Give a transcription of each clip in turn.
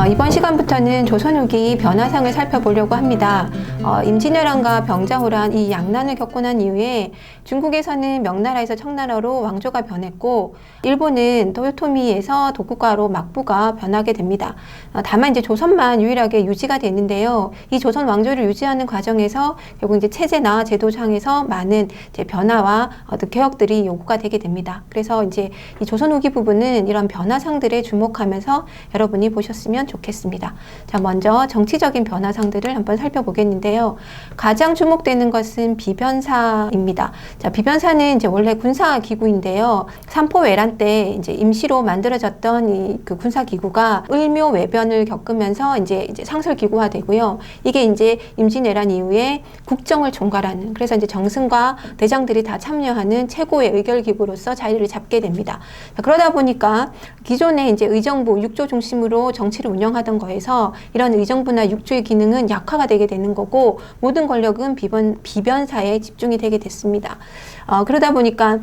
어, 이번 시간부터는 조선 후기 변화상을 살펴보려고 합니다. 어, 임진왜란과 병자호란 이 양난을 겪고 난 이후에 중국에서는 명나라에서 청나라로 왕조가 변했고 일본은 도요토미에서 도쿠가로 막부가 변하게 됩니다. 어, 다만 이제 조선만 유일하게 유지가 되는데요. 이 조선 왕조를 유지하는 과정에서 결국 이제 체제나 제도상에서 많은 이제 변화와 어떤 개혁들이 요구가 되게 됩니다. 그래서 이제 이 조선 후기 부분은 이런 변화상들에 주목하면서 여러분이 보셨으면 좋겠습니다. 자, 먼저 정치적인 변화상들을 한번 살펴보겠는데요. 가장 주목되는 것은 비변사입니다. 자, 비변사는 이제 원래 군사 기구인데요. 삼포 외란 때 이제 임시로 만들어졌던 이 그 군사 기구가 을묘 외변을 겪으면서 이제 이제 상설 기구화 되고요. 이게 이제 임진왜란 이후에 국정을 총괄하는 그래서 이제 정승과 대장들이 다 참여하는 최고의 의결 기구로서 자리를 잡게 됩니다. 자, 그러다 보니까 기존에 이제 의정부 육조 중심으로 정치를 운영 하던 거에서 이런 의정부나 육조의 기능은 약화가 되게 되는 거고 모든 권력은 비변 비변사에 집중이 되게 됐습니다. 어, 그러다 보니까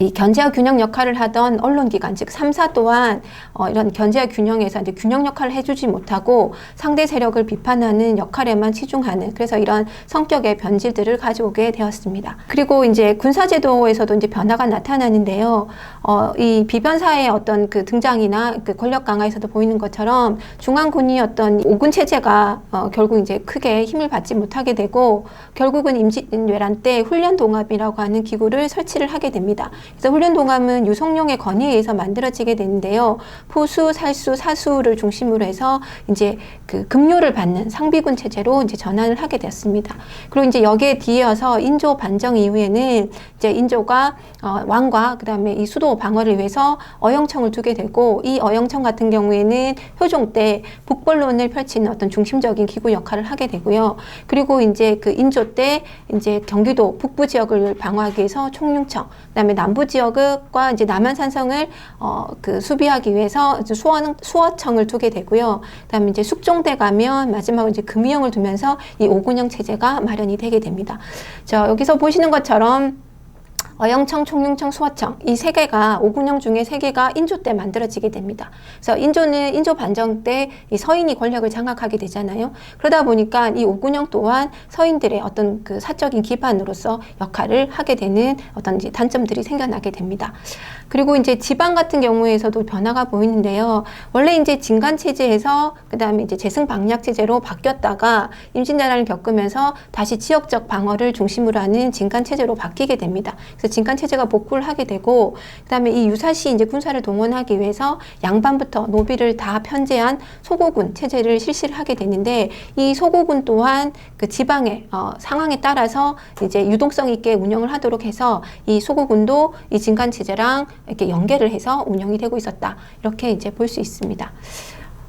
이 견제와 균형 역할을 하던 언론기관, 즉 3사 또한 어, 이런 견제와 균형에서 이제 균형 역할을 해주지 못하고 상대 세력을 비판하는 역할에만 치중하는 그래서 이런 성격의 변질들을 가져오게 되었습니다. 그리고 이제 군사제도에서도 이제 변화가 나타나는데요. 어, 이 비변사의 어떤 그 등장이나 그 권력 강화에서도 보이는 것처럼 중앙군이 어떤 오군 체제가 어, 결국 이제 크게 힘을 받지 못하게 되고 결국은 임진왜란 때 훈련 동합이라고 하는 기구를 설치를 하게 됩니다. 그래서 훈련 동함은 유성룡의 건의에 의해서 만들어지게 되는데요. 포수, 살수, 사수를 중심으로 해서 이제 그 급료를 받는 상비군 체제로 이제 전환을 하게 되었습니다. 그리고 이제 여기에 뒤이어서 인조 반정 이후에는 이제 인조가 어, 왕과 그다음에 이 수도 방어를 위해서 어영청을 두게 되고 이 어영청 같은 경우에는 효종 때 북벌론을 펼치는 어떤 중심적인 기구 역할을 하게 되고요. 그리고 이제 그 인조 때 이제 경기도 북부 지역을 방어하기 위해서 총융청, 그다음에 남 남부 지역과 이제 남한 산성을 어, 그 수비하기 위해서 수원 수어청을 두게 되고요. 그다음에 이제 숙종대 가면 마지막으로 이제 금위형을 두면서 이 오군형 체제가 마련이 되게 됩니다. 자 여기서 보시는 것처럼 어영청, 총융청, 수화청 이 세 개가 오군영 중에 세 개가 인조 때 만들어지게 됩니다. 그래서 인조는 인조 반정 때 이 서인이 권력을 장악하게 되잖아요. 그러다 보니까 이 오군영 또한 서인들의 어떤 그 사적인 기반으로서 역할을 하게 되는 어떤 이제 단점들이 생겨나게 됩니다. 그리고 이제 지방 같은 경우에서도 변화가 보이는데요. 원래 이제 진간 체제에서 그다음에 이제 재승 방략 체제로 바뀌었다가 임진왜란을 겪으면서 다시 지역적 방어를 중심으로 하는 진간 체제로 바뀌게 됩니다. 그래서 그래서 진간 체제가 복구를 하게 되고 그다음에 이 유사시 이제 군사를 동원하기 위해서 양반부터 노비를 다 편제한 소고군 체제를 실시를 하게 되는데 이 소고군 또한 그 지방의 어, 상황에 따라서 이제 유동성 있게 운영을 하도록 해서 이 소고군도 이 진간 체제랑 이렇게 연계를 해서 운영이 되고 있었다 이렇게 이제 볼 수 있습니다.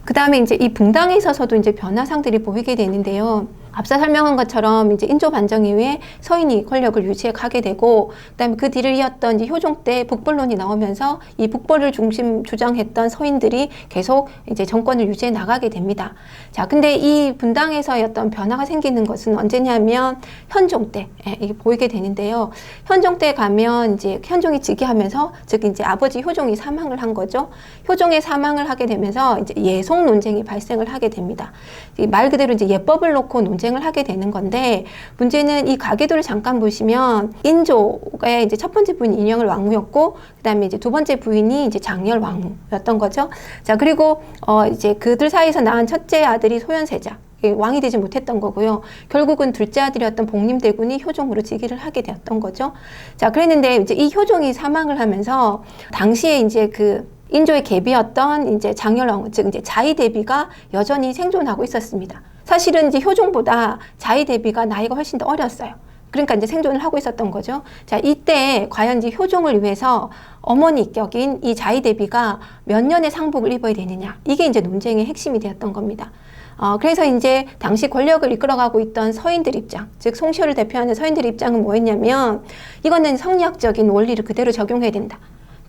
그 다음에 이제 이 붕당에 있어서도 이제 변화상들이 보이게 되는데요. 앞서 설명한 것처럼 이제 인조 반정 이후에 서인이 권력을 유지해 가게 되고 그다음에 그 뒤를 이었던 이제 효종 때 북벌론이 나오면서 이 북벌을 중심 주장했던 서인들이 계속 이제 정권을 유지해 나가게 됩니다. 자, 근데 이 분당에서의 어떤 변화가 생기는 것은 언제냐면 현종 때 예, 이게 보이게 되는데요. 현종 때 가면 이제 현종이 즉위하면서 즉 이제 아버지 효종이 사망을 한 거죠. 효종의 사망을 하게 되면서 이제 예속 논쟁이 발생을 하게 됩니다. 말 그대로 이제 예법을 놓고 논 논쟁을 하게 되는 건데 문제는 이 가계도를 잠깐 보시면 인조의 이제 첫 번째 부인 인영을 왕후였고 그다음에 이제 두 번째 부인이 이제 장열 왕후였던 거죠. 자 그리고 어 이제 그들 사이에서 낳은 첫째 아들이 소현세자. 왕이 되지 못했던 거고요. 결국은 둘째 아들이었던 복림대군이 효종으로 즉위를 하게 되었던 거죠. 자, 그랬는데 이제 이 효종이 사망을 하면서 당시에 이제 그 인조의 계비였던 이제 장열왕, 즉 이제 자의 대비가 여전히 생존하고 있었습니다. 사실은 이제 효종보다 자의 대비가 나이가 훨씬 더 어렸어요. 그러니까 이제 생존을 하고 있었던 거죠. 자, 이때 과연 이제 효종을 위해서 어머니 격인 이 자의 대비가 몇 년의 상복을 입어야 되느냐. 이게 이제 논쟁의 핵심이 되었던 겁니다. 어, 그래서 이제 당시 권력을 이끌어가고 있던 서인들 입장, 즉 송시호를 대표하는 서인들 입장은 뭐였냐면 이거는 성리학적인 원리를 그대로 적용해야 된다.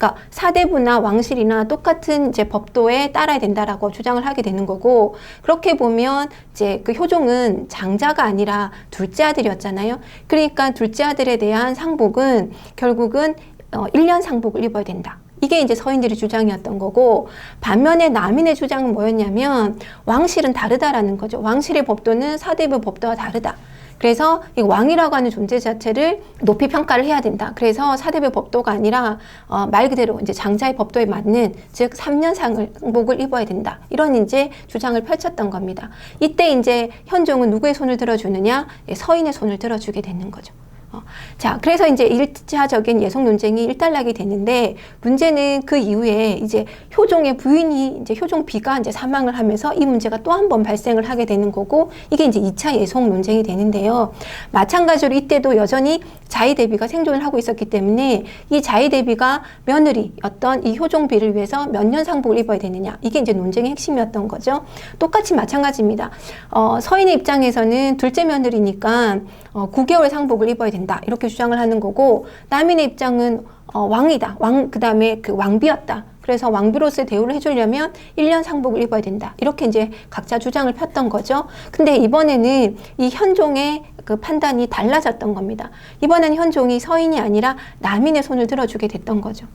그러니까 사대부나 왕실이나 똑같은 이제 법도에 따라야 된다라고 주장을 하게 되는 거고 그렇게 보면 이제 그 효종은 장자가 아니라 둘째 아들이었잖아요. 그러니까 둘째 아들에 대한 상복은 결국은 어, 1년 상복을 입어야 된다. 이게 이제 서인들의 주장이었던 거고 반면에 남인의 주장은 뭐였냐면 왕실은 다르다라는 거죠. 왕실의 법도는 사대부 법도와 다르다. 그래서 이 왕이라고 하는 존재 자체를 높이 평가를 해야 된다. 그래서 사대부 법도가 아니라 어, 말 그대로 이제 장자의 법도에 맞는 즉 3년 상복을 입어야 된다. 이런 이제 주장을 펼쳤던 겁니다. 이때 이제 현종은 누구의 손을 들어주느냐? 예, 서인의 손을 들어주게 되는 거죠. 어, 자, 그래서 이제 일차적인 예속 논쟁이 일단락이 됐는데 문제는 그 이후에 이제 효종의 부인이 이제 효종 비가 이제 사망을 하면서 이 문제가 또 한 번 발생을 하게 되는 거고 이게 이제 2차 예속 논쟁이 되는데요. 마찬가지로 이때도 여전히 자의 대비가 생존을 하고 있었기 때문에 이 자의 대비가 며느리 어떤 이 효종비를 위해서 몇 년 상복을 입어야 되느냐 이게 이제 논쟁의 핵심이었던 거죠. 똑같이 마찬가지입니다. 어, 서인의 입장에서는 둘째 며느리니까 어, 9개월 상복을 입어야 된다 이렇게 주장을 하는 거고 남인의 입장은 어, 왕이다. 왕 그다음에 그 왕비였다. 그래서 왕비로서의 대우를 해주려면 1년 상복을 입어야 된다. 이렇게 이제 각자 주장을 폈던 거죠. 근데 이번에는 이 현종의 그 판단이 달라졌던 겁니다. 이번에는 현종이 서인이 아니라 남인의 손을 들어주게 됐던 거죠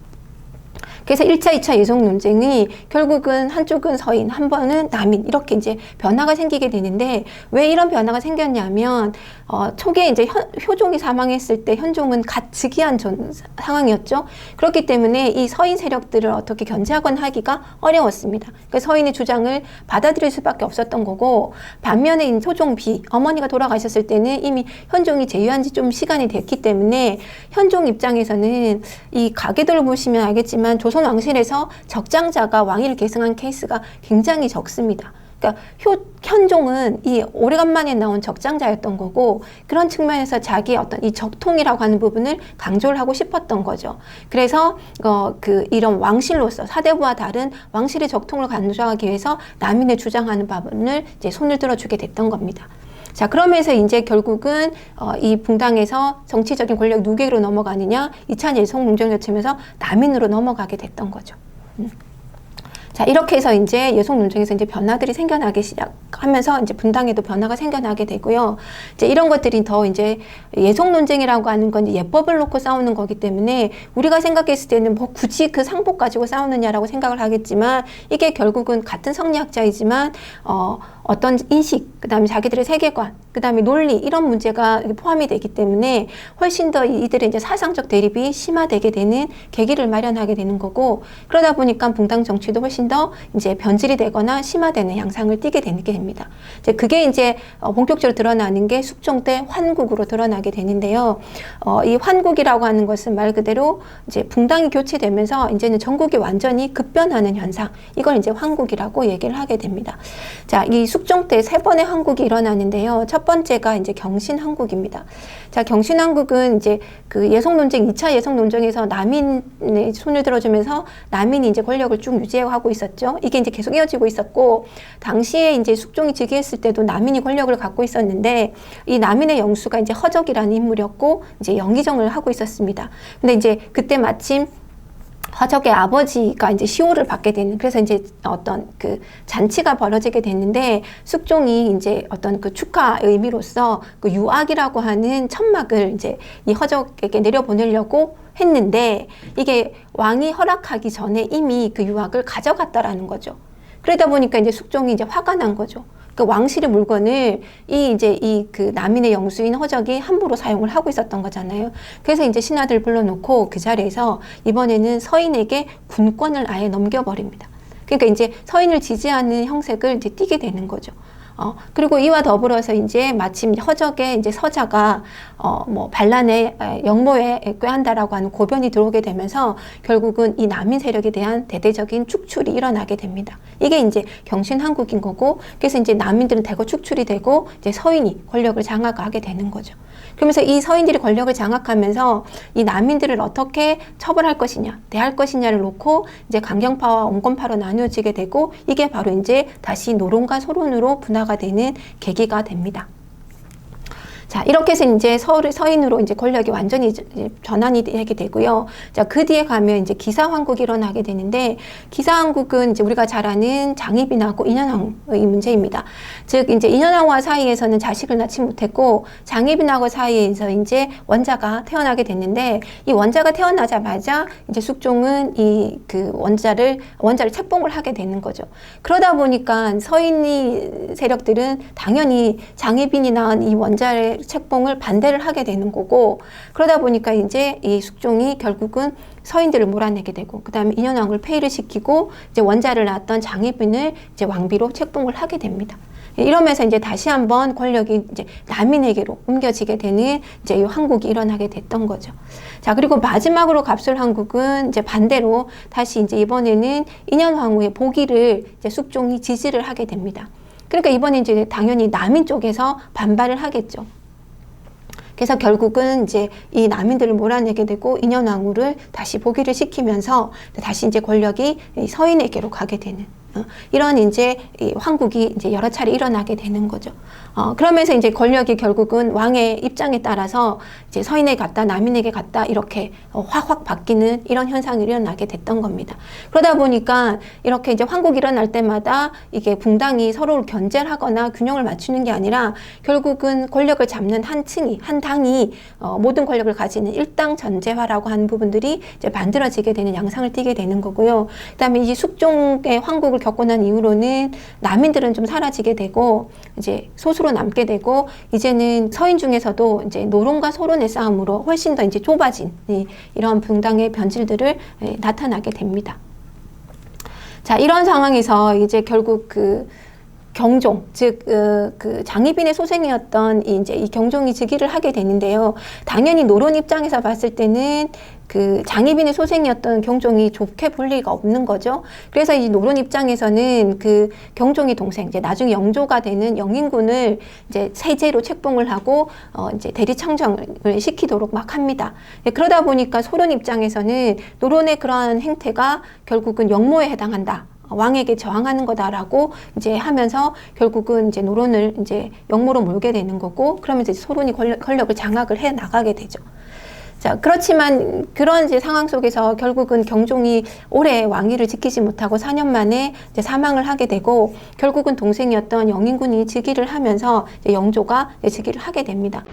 그래서 1차, 2차 예속 논쟁이 결국은 한쪽은 서인, 한 번은 남인 이렇게 이제 변화가 생기게 되는데 왜 이런 변화가 생겼냐면 어, 초기에 이제 현, 효종이 사망했을 때 현종은 갓 즉위한 전, 상황이었죠. 그렇기 때문에 이 서인 세력들을 어떻게 견제하거나 하기가 어려웠습니다. 그러니까 서인의 주장을 받아들일 수밖에 없었던 거고 반면에 효종 비 어머니가 돌아가셨을 때는 이미 현종이 제위한 지 좀 시간이 됐기 때문에 현종 입장에서는 이 가계도를 보시면 알겠지만 조선 왕실에서 적장자가 왕위를 계승한 케이스가 굉장히 적습니다. 그러니까 효, 현종은 이 오래간만에 나온 적장자였던 거고 그런 측면에서 자기 어떤 이 적통이라고 하는 부분을 강조를 하고 싶었던 거죠. 그래서 어, 그 이런 왕실로서 사대부와 다른 왕실의 적통을 강조하기 위해서 남인의 주장하는 부분을 이제 손을 들어주게 됐던 겁니다. 자, 그러면서 이제 결국은 어, 이 붕당에서 정치적인 권력 누계로 넘어가느냐, 2차 예속 논쟁을 거치면서 남인으로 넘어가게 됐던 거죠. 음. 자, 이렇게 해서 이제 예속 논쟁에서 이제 변화들이 생겨나기 시작하면서 이제 분당에도 변화가 생겨나게 되고요. 이제 이런 것들이 더 이제 예속 논쟁이라고 하는 건 예법을 놓고 싸우는 거기 때문에 우리가 생각했을 때는 뭐 굳이 그 상복 가지고 싸우느냐라고 생각을 하겠지만 이게 결국은 같은 성리학자이지만 어, 어떤 인식, 그 다음에 자기들의 세계관, 그 다음에 논리, 이런 문제가 포함이 되기 때문에 훨씬 더 이들의 이제 사상적 대립이 심화되게 되는 계기를 마련하게 되는 거고, 그러다 보니까 붕당 정치도 훨씬 더 이제 변질이 되거나 심화되는 양상을 띠게 되는 게 됩니다. 이제 그게 이제 어, 본격적으로 드러나는 게 숙종 때 환국으로 드러나게 되는데요. 어, 이 환국이라고 하는 것은 말 그대로 이제 붕당이 교체되면서 이제는 전국이 완전히 급변하는 현상, 이걸 이제 환국이라고 얘기를 하게 됩니다. 자, 이 숙종 때 세 번의 한국이 일어나는데요. 첫 번째가 이제 경신 한국입니다. 자, 경신 한국은 이제 그 예속 논쟁, 2차 예속 논쟁에서 남인의 손을 들어주면서 남인이 이제 권력을 쭉 유지하고 있었죠. 이게 이제 계속 이어지고 있었고, 당시에 이제 숙종이 즉위했을 때도 남인이 권력을 갖고 있었는데, 이 남인의 영수가 이제 허적이라는 인물이었고, 이제 영의정을 하고 있었습니다. 근데 이제 그때 마침 화적의 아버지가 이제 시호를 받게 되는 그래서 이제 어떤 그 잔치가 벌어지게 됐는데 숙종이 이제 어떤 그 축하 의미로서 그 유악이라고 하는 천막을 이제 이 허적에게 내려보내려고 했는데 이게 왕이 허락하기 전에 이미 그 유악을 가져갔다라는 거죠. 그러다 보니까 이제 숙종이 이제 화가 난 거죠. 그 왕실의 물건을 이 이제 이 그 남인의 영수인 허적이 함부로 사용을 하고 있었던 거잖아요. 그래서 이제 신하들 불러놓고 그 자리에서 이번에는 서인에게 군권을 아예 넘겨버립니다. 그러니까 이제 서인을 지지하는 형색을 이제 띠게 되는 거죠. 어, 그리고 이와 더불어서 이제 마침 허적의 이제 서자가 어, 뭐 반란의 영모에 꾀한다라고 하는 고변이 들어오게 되면서 결국은 이 남인 세력에 대한 대대적인 축출이 일어나게 됩니다. 이게 이제 경신 한국인 거고 그래서 이제 남인들은 대거 축출이 되고 이제 서인이 권력을 장악하게 되는 거죠. 그러면서 이 서인들이 권력을 장악하면서 이 난민들을 어떻게 처벌할 것이냐, 대할 것이냐를 놓고 이제 강경파와 온건파로 나누어지게 되고 이게 바로 이제 다시 노론과 소론으로 분화 가 되는 계기가 됩니다. 자, 이렇게 해서 이제 서, 서인으로 이제 권력이 완전히 전환이 되게 되고요. 자, 그 뒤에 가면 이제 기사왕국이 일어나게 되는데, 기사왕국은 이제 우리가 잘 아는 장희빈하고 인현왕의 문제입니다. 즉, 이제 인현왕과 사이에서는 자식을 낳지 못했고, 장희빈하고 사이에서 이제 원자가 태어나게 됐는데, 이 원자가 태어나자마자 이제 숙종은 이 그 원자를, 원자를 책봉을 하게 되는 거죠. 그러다 보니까 서인이 세력들은 당연히 장희빈이 낳은 이 원자의 책봉을 반대를 하게 되는 거고 그러다 보니까 이제 이 숙종이 결국은 서인들을 몰아내게 되고 그다음에 인현왕을 폐위를 시키고 이제 원자를 낳았던 장희빈을 이제 왕비로 책봉을 하게 됩니다. 이러면서 이제 다시 한번 권력이 이제 남인에게로 옮겨지게 되는 이제 이 한국이 일어나게 됐던 거죠. 자, 그리고 마지막으로 갑술 한국은 이제 반대로 다시 이제 이번에는 인현왕후의 보기를 이제 숙종이 지지를 하게 됩니다. 그러니까 이번에 이제 당연히 남인 쪽에서 반발을 하겠죠. 그래서 결국은 이제 이 남인들을 몰아내게 되고 인현왕후를 다시 보기를 시키면서 다시 이제 권력이 이 서인에게로 가게 되는 어, 이런 이제 이 황국이 이제 여러 차례 일어나게 되는 거죠. 어, 그러면서 이제 권력이 결국은 왕의 입장에 따라서 이제 서인에게 갔다 남인에게 갔다 이렇게 어, 확확 바뀌는 이런 현상이 일어나게 됐던 겁니다. 그러다 보니까 이렇게 이제 황국이 일어날 때마다 이게 붕당이 서로를 견제를 하거나 균형을 맞추는 게 아니라 결국은 권력을 잡는 한 층이 한 당이 어, 모든 권력을 가지는 일당 전제화라고 하는 부분들이 이제 만들어지게 되는 양상을 띠게 되는 거고요. 그다음에 이 숙종의 황국을 겪고 난 이후로는 남인들은 좀 사라지게 되고 이제 소수로 남게 되고 이제는 서인 중에서도 이제 노론과 소론의 싸움으로 훨씬 더 이제 좁아진 이, 이런 분당의 변질들을 예, 나타나게 됩니다. 자, 이런 상황에서 이제 결국 그 경종, 즉, 어, 그 장희빈의 소생이었던 이 이제 이 경종이 즉위를 하게 되는데요. 당연히 노론 입장에서 봤을 때는 그 장희빈의 소생이었던 경종이 좋게 볼 리가 없는 거죠. 그래서 이 노론 입장에서는 그 경종의 동생, 이제 나중에 영조가 되는 영인군을 이제 세제로 책봉을 하고 어 이제 대리 청정을 시키도록 막 합니다. 예, 그러다 보니까 소론 입장에서는 노론의 그러한 행태가 결국은 영모에 해당한다. 왕에게 저항하는 거다라고 이제 하면서 결국은 이제 노론을 이제 영모로 몰게 되는 거고 그러면서 이제 소론이 권력, 권력 을 장악을 해 나가게 되죠. 자, 그렇지만 그런 이제 상황 속에서 결국은 경종이 오래 왕위를 지키지 못하고 4년 만에 이제 사망을 하게 되고 결국은 동생이었던 영인군이 즉위를 하면서 이제 영조가 이제 즉위를 하게 됩니다.